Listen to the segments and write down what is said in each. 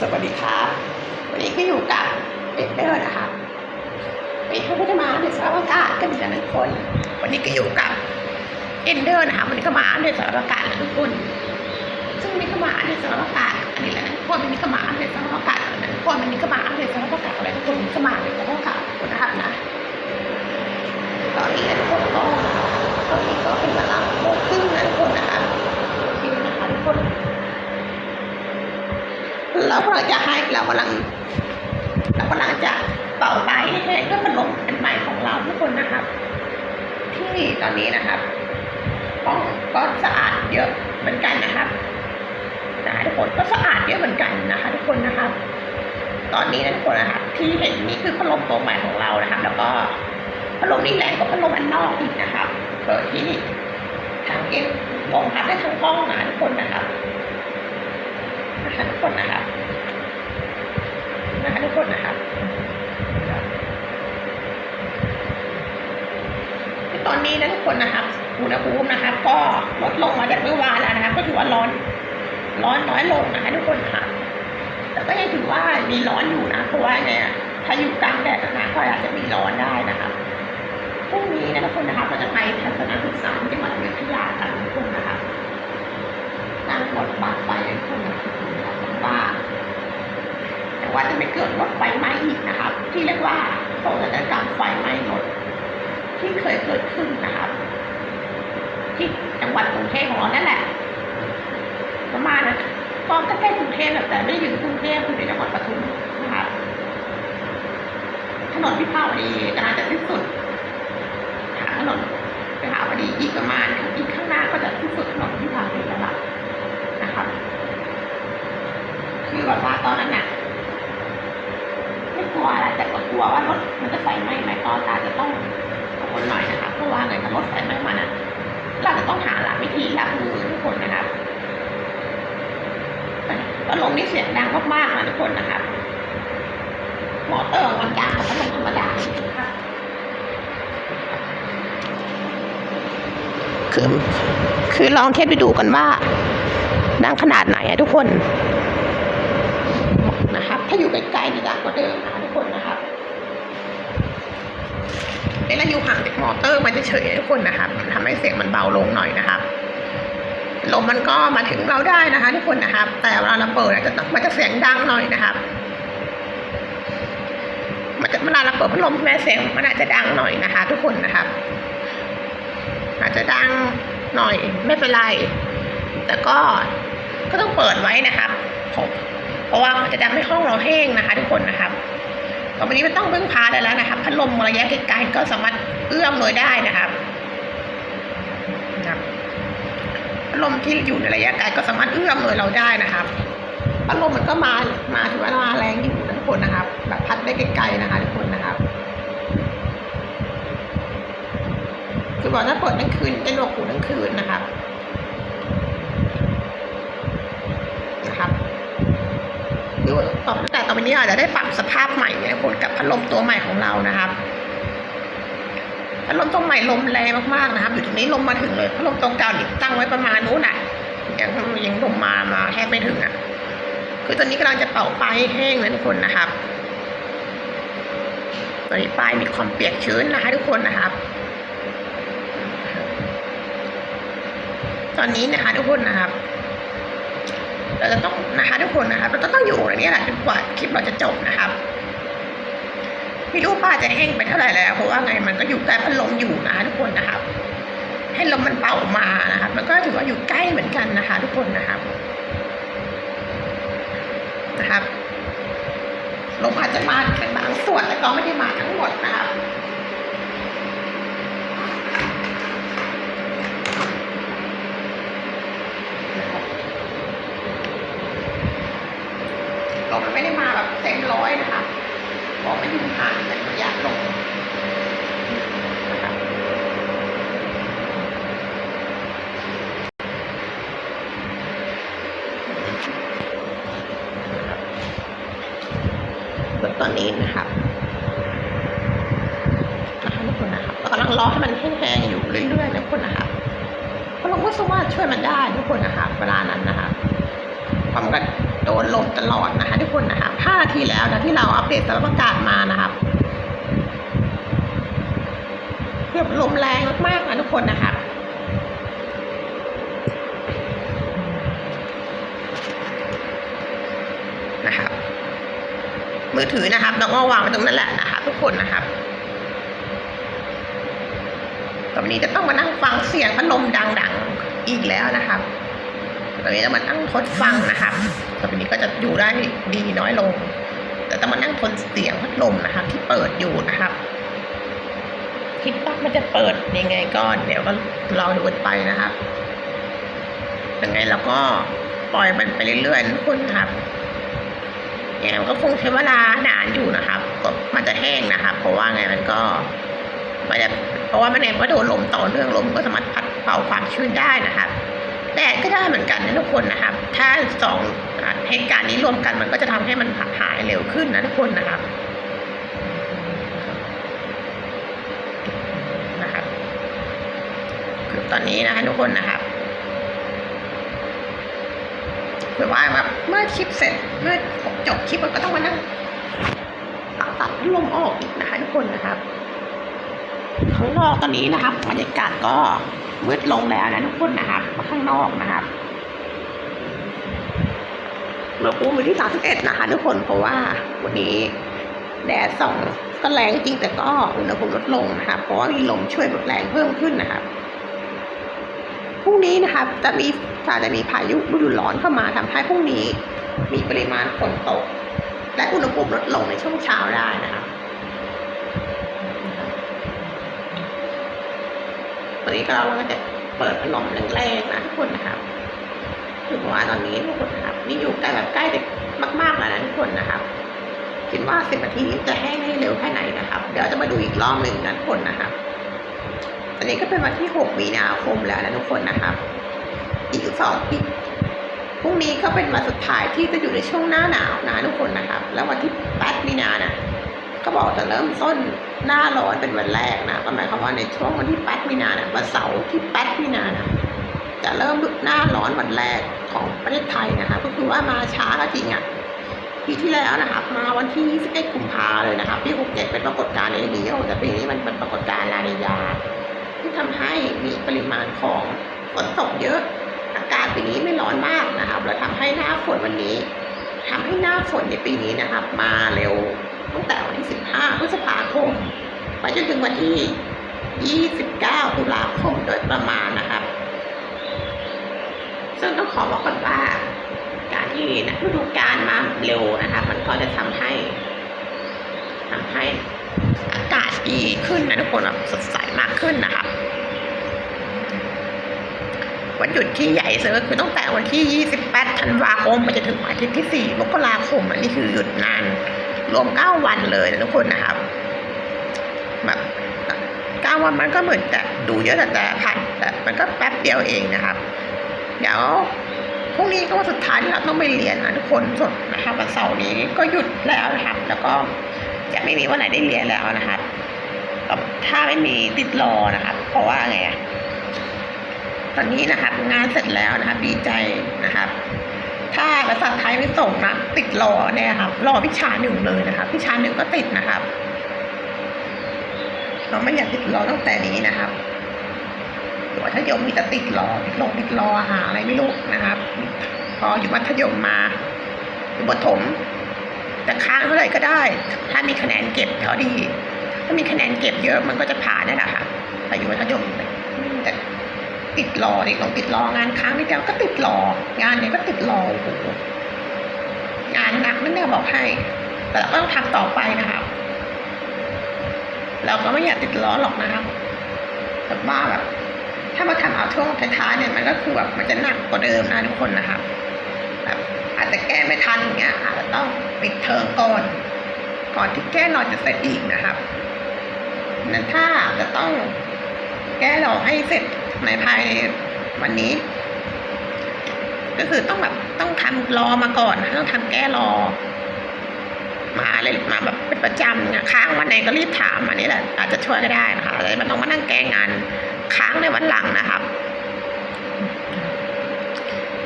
สวัสดีครับวันนี้ก็อยู่กับเอ็ดเดอร์นะครับเป็นผู้พัฒนาในสารอากาศก็มีกันหนึ่งคน วันนี้ก็อยู่กับเอ็นเดอร์นะครับวันนี้ก็มาในสารอากาศนทุกคน ซึ่งวันนี้ก็มาในสารอากาศอันนี้แหละนะคนวันนี้ก็มาในสารอากาศนะทุกคนวันนี้ก็มาในสารอากาศอะไรทุกคนก็มาในสารอากาศทุกคนนะครับนะ ตอนนี้นะทุกคนก็ตอนนี้ก็เป็นเวลาโมงครึ่งนะทุกคนนะครับโอเคนะคะทุกคน เรากำลังจะให้เรากำลังเรากำลังจะเป่าใบให้แห้งด้วยพัดลมอันใหม่ของเราทุกคนนะครับ ที่ตอนนี้นะครับห้องก็สะอาดเยอะเหมือนกันนะครับนะทุกคนก็สะอาดเยอะเหมือนกันนะคะ ทุกคนนะครับ ตอนนี้นะทุกคนนะครับ ที่เห็นนี่คือพัดลมตัวใหม่ของเรานะครับ แล้วก็พัดลมนี่แรงกว่าพัดลมอันนอกอีกนะครับเปิดที่ทางเอ็นมองพัดได้ทั้งห้องนะทุกคนนะครับนะคะทุกคนนะครับ นะคะทุกคนนะครับตอนนี้นะทุกคนนะครับอุณหภูมินะครับก็ลดลงมาจากเมื่อวานแล้วนะครับก็ถือว่าร้อน ร้อนน้อยลงนะคะทุกคนค่ะ แต่ก็ยังถือว่ามีร้อนอยู่นะเพราะว่าเนี่ยถ้าอยู่กลางแดดนะก็อาจจะมีร้อนได้นะครับพรุ่งนี้นะทุกคนนะครับเราจะไปทัศนศึกษาจังหวัดอยุธยากันทุกคนนะครับนั่งรถบัสไปทุกคนนะครับ แต่ว่าจะไม่เกิดรถไฟไหม้อีกนะครับ ที่เรียกว่าโศกนาฏกรรมไฟไหม้รถที่เคยเกิดขึ้นนะครับ ที่จังหวัดกรุงเทพของเรานั่นแหละประมาณนะก็ใกล้ๆกรุงเทพแบบแต่ไม่อยู่กรุงเทพอยู่ในจังหวัดปทุมนะครับถนนพิพาวดีกำลังจะสิ้นสุดหาถนนพิพาวดีอีกประมาณอีกข้างหน้าก็จะสิ้นสุดถนนพิพาวดีแล้วล่ะนะครับ คือแบบว่าตอนนั้นน่ะ ไม่กลัวอะไรแต่ก็กลัวว่ารถมันจะไฟไหม้ไหมก็อาจจะต้องกังวลหน่อยนะครับเพราะว่าไงกับรถไฟไหม้มาน่ะเราจะต้องหาหลักวิธีรับมือทุกคนนะครับพัดลมนี่เสียงดังมากๆนะทุกคนนะครับมอเตอร์มันดังกว่าพัดลมธรรมดาคือคือลองเทียบไปดูกันว่าดังขนาดไหนอะทุกคน อยู่ใกลๆจะดังกว่าเดิมนะคะทุกคนนะครับเวลาอยู่ห่างจากมอเตอร์มันจะเฉยทุกคนนะครับมันทำให้เสียงมันเบาลงหน่อยนะครับลมมันก็มาถึงเราได้นะคะทุกคนนะครับ แต่เวลาเราเปิดอะจะมันจะเสียงดังหน่อยนะครับมันจะเวลาเราเปิดพัดลมแม่เสียงมันอาจจะดังหน่อยนะคะ ทุกคนนะครับ อาจจะดังหน่อยไม่เป็นไร แต่ก็ก็ต้องเปิดไว้นะครับผม เพราะว่ามันจะทำให้ห้องเราแห้งนะคะ ทุกคนนะครับต่อไปนี้ไม่ต้องพึ่งพาได้แล้วนะครับพัดลมระยะไกลๆก็สามารถเอื้อมเลยได้นะครับพัดลมที่อยู่ในระยะไกลก็สามารถเอื้อมเลยเราได้นะครับพัดลมมันก็มามาถือว่ามาแรงอยู่นะทุกคนนะครับ แบบพัดได้ไกลๆนะคะทุกคนนะครับคือบอกถ้าเปิดทั้งคืนจะหนวกหูทั้งคืนนะครับนะครับ คือต่อแต่ต่อไปนี้อาจจะได้ปรับสภาพใหม่เนี่ยคนกับพัดลมตัวใหม่ของเรานะครับพัดลมตัวใหม่ลมแรงมากๆนะครับ อยู่ตรงนี้ลมมาถึงเลยพัดลมตรงเก่านี่ตั้งไว้ประมาณนู้นน่ะยังยังลมมามาแทบไม่ถึงอะ คือตอนนี้กำลังจะเป่าปลายแห้งเลยทุกคนนะครับตอนนี้ปลายมีความเปียกชื้นนะคะทุกคนนะครับ ตอนนี้นะคะทุกคนนะครับ เราจะต้องนะคะทุกคนนะครับเราจะต้องอยู่อย่างนี้แหละจนกว่าคลิปเราจะจบนะครับไม่รู้ป้าจะแห้งไปเท่าไหร่แล้วเพราะว่าไงมันก็อยู่ใกล้พัดลมอยู่นะคะทุกคนนะครับ ให้ลมมันเป่ามานะครับ มันก็ถือว่าอยู่ใกล้เหมือนกันนะคะ ทุกคนนะครับ นะครับลมอาจจะมาเป็นบางส่วนแต่ก็ไม่ได้มาทั้งหมดนะครับ มมันไม่ได้มาแบบเต็มร้อยนะคะเพราะมันอยู่ห่างจากระยะลมนะคะส่วนตอนนี้นะครับนะคะทุกคนนะครับเรากำลังรอให้มันแห้งๆอยู่เรื่อยๆนะทุกคนนะครับเพราะเราก็สามารถช่วยมันได้ทุกคนนะครับเวลานั้นนะครับพร้อมกัน โดนลมตลอดนะคะทุกคนนะคะห้านาทีแล้วนะที่เราอัปเดตสภาพอากาศมานะครับเกือบลมแรงมากๆนะทุกคนนะครับนะครับ มือถือนะครับเราก็วางไว้ตรงนั้นแหละนะครับทุกคนนะครับตอนนี้จะต้องมานั่งฟังเสียงพัดลมดัง ๆ อีกแล้วนะครับตอนนี้จะมานั่งทดฟังนะครับ ต่อไปนี้ก็จะอยู่ได้ดีน้อยลง แต่ต้องมานั่งทนเสียงพัดลมนะครับที่เปิดอยู่นะครับคิดว่ามันจะเปิดยังไงก็เดี๋ยวก็รอดูกันไปนะครับยังไงเราก็ปล่อยมันไปเรื่อยๆนะทุกคนครับยังไงมันก็คงใช้เวลานานอยู่นะครับก็มันจะแห้งนะครับ เพราะว่าไงมันก็มันจะเพราะว่ามันเองก็โดนลมต่อเนื่องลมก็สามารถพัดเป่าความชื้นได้นะครับแดดก็ได้เหมือนกันนะทุกคนนะครับ ถ้าสอง เหตุการณ์นี้รวมกันมันก็จะทำให้มันหายเร็วขึ้นนะทุกคนนะครับนะครับคือตอนนี้นะคะทุกคนนะครับคือว่าแบบเมื่อคลิปเสร็จเมื่อจบคลิปมันก็ต้องมานั่งตัดตัดลมออกอีกนะคะทุกคนนะครับข้างนอกตอนนี้นะครับบรรยากาศก็มืดลงแล้วนะทุกคนนะครับข้างนอกนะครับ มื่อปูมือที่สามสิบเอ็ดนะคะทุกคนเพราะว่าวันนี้แดดส่องก็แรงจริงแต่ก็อุณหภูมิลดลงนะครับเพราะว่ามีลมช่วยลดแรงเพิ่มขึ้นนะครับพรุ่งนี้นะครับจะมีจะมีพายุฤดูร้อนเข้ามาทำให้พรุ่งนี้ มีปริมาณฝนตก และอุณหภูมิลดลงในช่วงเช้าได้นะครับวันนี้เราก็จะเปิดพัดลมแรงๆนะทุกคนนะครับถือว่าตอนนี้ทุกคน นี่อยู่ใกล้แบบใกล้เด็กมากๆแล้วนะทุกคนนะครับ คิดว่าสิบนาทีนี้จะแห้งได้เร็วแค่ไหนนะครับ เดี๋ยวจะมาดูอีกรอบหนึ่งนะทุกคนนะครับตอนนี้ก็เป็นวันที่หกมีนาคมแล้วนะทุกคนนะครับ อีกสองอีกพรุ่งนี้ก็เป็นวันสุดท้ายที่จะอยู่ในช่วงหน้าหนาวนะทุกคนนะครับ แล้ววันที่แปดมีนานะก็บอกจะเริ่มต้นหน้าร้อนเป็นวันแรกนะหมายความว่าในช่วงวันที่แปดมีนานะวันเสาร์ที่แปดมีนานะ จะเริ่มหน้าร้อนวันแรกของประเทศไทยนะคะ ก็คือว่ามาช้าก็จริงอะปีที่แล้วนะครับมาวันที่ 21 กุมภาเลยนะครับที่ภูเก็ตเป็นปรากฏการณ์ในเดียวแต่ปีนี้มันเป็นปรากฏการณ์ลานียา ที่ทำให้มีปริมาณของฝนตกเยอะ อากาศปีนี้ไม่ร้อนมากนะครับแล้วทำให้หน้าฝนวันนี้ทำให้หน้าฝนในปีนี้นะครับ มาเร็วตั้งแต่วันที่ 15 พฤษภาคมไปจนถึงวันที่ 29 ตุลาคมโดยประมาณนะครับ ซึ่งต้องขอบอกก่อนว่าการที่นะฤดูกาลมาเร็วนะครับมันก็จะทำให้ทำให้อากาศดีขึ้นนะทุกคนแบบสดใสมากขึ้นนะครับวันหยุดที่ใหญ่สุดก็คือตั้งแต่วันที่ 28 ธันวาคมไปจนถึงวันอาทิตย์ที่ 4 มกราคมอันนี้คือหยุดนาน รวม 9 วันเลยนะทุกคนนะครับแบบ9วันมันก็เหมือนจะดูเยอะแต่แต่ผ่านแต่มันก็แป๊บเดียวเองนะครับ เดี๋ยวพรุ่งนี้ก็วันสุดท้ายที่เราต้องไปเรียนนะทุกคนส่วนนะครับวันเสาร์นี้ก็หยุดแล้วนะครับแล้วก็จะไม่มีวันไหนได้เรียนแล้วนะครับถ้าไม่มีติดรอนะครับเพราะว่าไงอะตอนนี้นะครับงานเสร็จแล้วนะครับดีใจนะครับถ้าภาษาไทยไม่ส่งนะติดรอเนี่ยครับรอวิชาหนึ่งเลยนะครับวิชาหนึ่งก็ติดนะครับ เราไม่อยากติดรอตั้งแต่นี้นะครับ หรือว่าถ้ายมมีแต่ติดรอติดลงติดรอหาอะไรไม่รู้นะครับ พออยู่มัธยมมาอยู่ประถมแต่ค้างเท่าไหร่ก็ได้ ถ้ามีคะแนนเก็บเขาดี ถ้ามีคะแนนเก็บเยอะมันก็จะผ่านนี่นแหละค่ะแต่อยู่มัธยมแต่ติดรอติดลงติดรองานค้างนิดเดียวก็ติดรองานเนี่ยก็ติดรอโอ้โหงานหนักนั่นเนี่ยบอกให้ แต่เราก็ต้องทำต่อไปนะครับเราก็ไม่อยากติดล้อหรอกนะครับแต่ว่าแบบ ถ้ามาทำเอาช่วงท้ายๆเนี่ยมันก็คือแบบมันจะหนักกว่าเดิมนะทุกคนนะครับแบบอาจจะแก้ไม่ทันอย่างเงี้ยอาจจะต้องปิดเทอมก่อนก่อนที่แก้รอจะเสร็จอีกนะครับนั้นถ้าจะต้องแก้รอให้เสร็จในภายในวันนี้ ก็คือต้องแบบต้องทำรอมาก่อนต้องทำแก้รอ มาเลยมาแบบเป็นประจำเนี่ยค้างวันไหนก็รีบถามอันนี้แหละอาจจะช่วยก็ได้นะคะอะไรมันต้องมานั่งแก้งาน ค้างในวันหลังนะครับ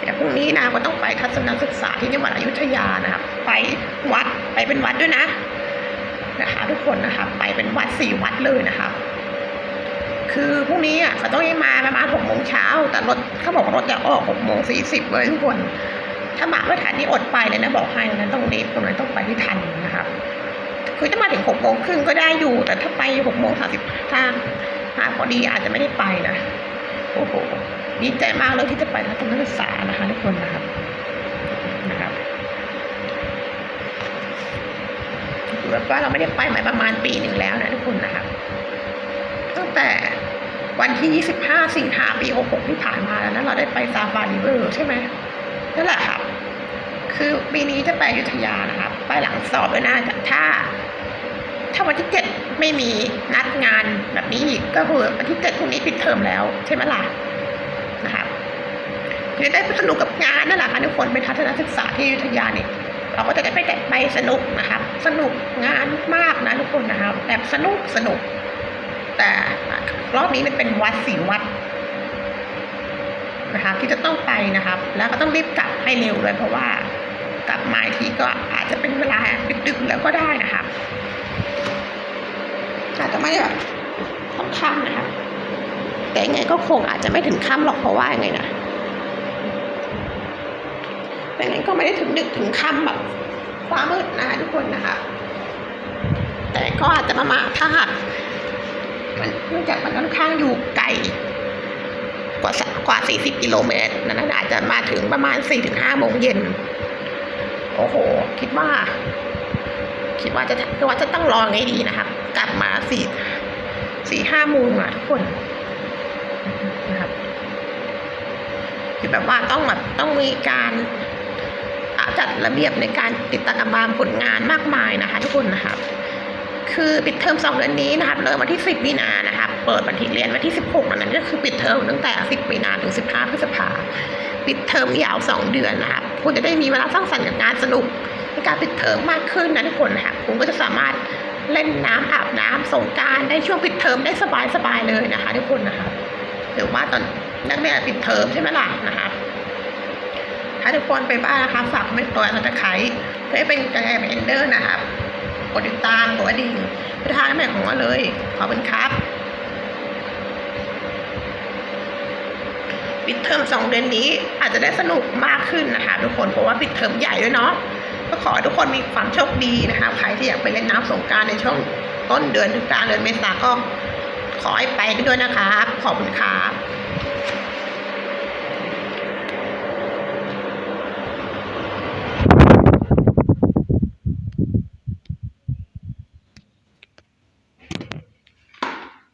เดี๋ยวพรุ่งนี้นะก็ต้องไปทัศนศึกษาที่จังหวัดอยุธยานะครับ ไปวัดไปเป็นวัดด้วยนะนะคะทุกคนนะคะไปเป็นวัดสี่วัดเลยนะครับคือพรุ่งนี้อะเขาต้องให้มาประมาณหกโมงเช้า แต่รถเขาบอกรถจะออกหกโมงสี่สิบเลยทุกคน ถ้ามาไม่ทันนี่อดไปเลยนะบอกให้นะต้องรีบตรงนั้นต้องไปที่ทันนะครับคือถ้ามาถึงหกโมงครึ่งก็ได้อยู่ แต่ถ้าไปหกโมงสามสิบถ้า หาพอดีอาจจะไม่ได้ไปนะ โอ้โหดีใจมากเลยที่จะไปทัศนศึกษานะคะทุกคนนะครับนะครับแบบว่าเราไม่ได้ไปมาประมาณปีหนึ่งแล้วนะทุกคนนะครับ ตั้งแต่วันที่ 25 สิงหาปี 66 ที่ผ่านมาแล้วนะเราได้ไปซาฟารีเวอร์ใช่ไหมนั่นแหละครับ คือปีนี้จะไปยุธยานะครับ ไปหลังสอบด้วยนะแต่ถ้า ถ้าวันที่เจ็ดไม่มีนัดงาน แบบนี้อีกก็คือวันที่เจ็ดพรุ่งนี้ปิดเทอมแล้ว ใช่ไหมล่ะนะครับคือได้ไปสนุกกับงานนั่นแหละค่ะทุกคนเป็นทัศนศึกษาที่อยุธยาเนี่ยเราก็จะได้ไปแต่ไปสนุกนะครับ สนุกงานมากนะทุกคนนะครับแบบสนุกสนุก แต่รอบนี้มันเป็นวัดสี่วัดนะครับที่จะต้องไปนะครับ แล้วก็ต้องรีบกลับให้เร็วเลยเพราะว่ากลับมาอีกทีก็อาจจะเป็นเวลาดึกๆแล้วก็ได้นะครับอาจจะไม่แบบ ค่ำนะครับแต่ยังไงก็คงอาจจะไม่ถึงค่ำหรอกเพราะว่ายังไงนะแต่ยังไงก็ไม่ได้ถึงดึกถึงค่ำแบบฟ้ามืดนะคะทุกคนนะคะ แต่ก็อาจจะประมาณถ้าหากมันเนื่องจากมันค่อนข้างอยู่ไกลกว่าสกว่า 40 กิโลเมตรนั้นอาจจะมาถึงประมาณ 4-5โมงเย็น โอ้โห คิดว่า คิดว่าจะคิดว่าจะต้องรอไงดีนะครับกลับมาสี่ สี่ห้าโมงอะทุกคนนะครับคือแบบว่าต้องแบบต้องมีการจัดระเบียบในการติดตามบผลงานมากมายนะคะ ทุกคนนะครับ คือปิดเทอมสองเดือนนี้นะครับเริ่มวันที่สิบมีนานะครับเปิดวันที่เรียนวันที่สิบหกนั้นก็คือปิดเทอมตั้งแต่สิบมีนาถึงสิบห้าพฤษภาปิดเทอมยาวสองเดือนนะครับคุณจะได้มีเวลาสร้างสรรค์กับงานสนุกในการปิดเทอมมากขึ้นนะทุกคนนะครับคุณก็จะสามารถ เล่นน้ำอาบน้ำสงการได้ช่วงปิดเทอมได้สบายๆเลยนะคะทุกคนนะครับหรือว่าตอนนักเรียนปิดเทอมใช่ไหมล่ะนะครับถ้าทุกคนไปบ้านนะคะฝากไม่ตัวเราจะไขเพื่อให้เป็นกระแสเอนเดอร์นะครับกดติดตามตัวดิ่งไปทานแม่ของเราเลย ขอบคุณครับปิดเทอมสองเดือนนี้อาจจะได้สนุกมากขึ้นนะคะทุกคนเพราะว่าปิดเทอมใหญ่ด้วยเนาะ ก็ขอให้ทุกคนมีความโชคดีนะคะ ใครที่อยากไปเล่นน้ำสงการในช่วงต้นเดือนถึงกลางเดือนเมษาก็ขอให้ไปกันด้วยนะครับ ขอบคุณครับ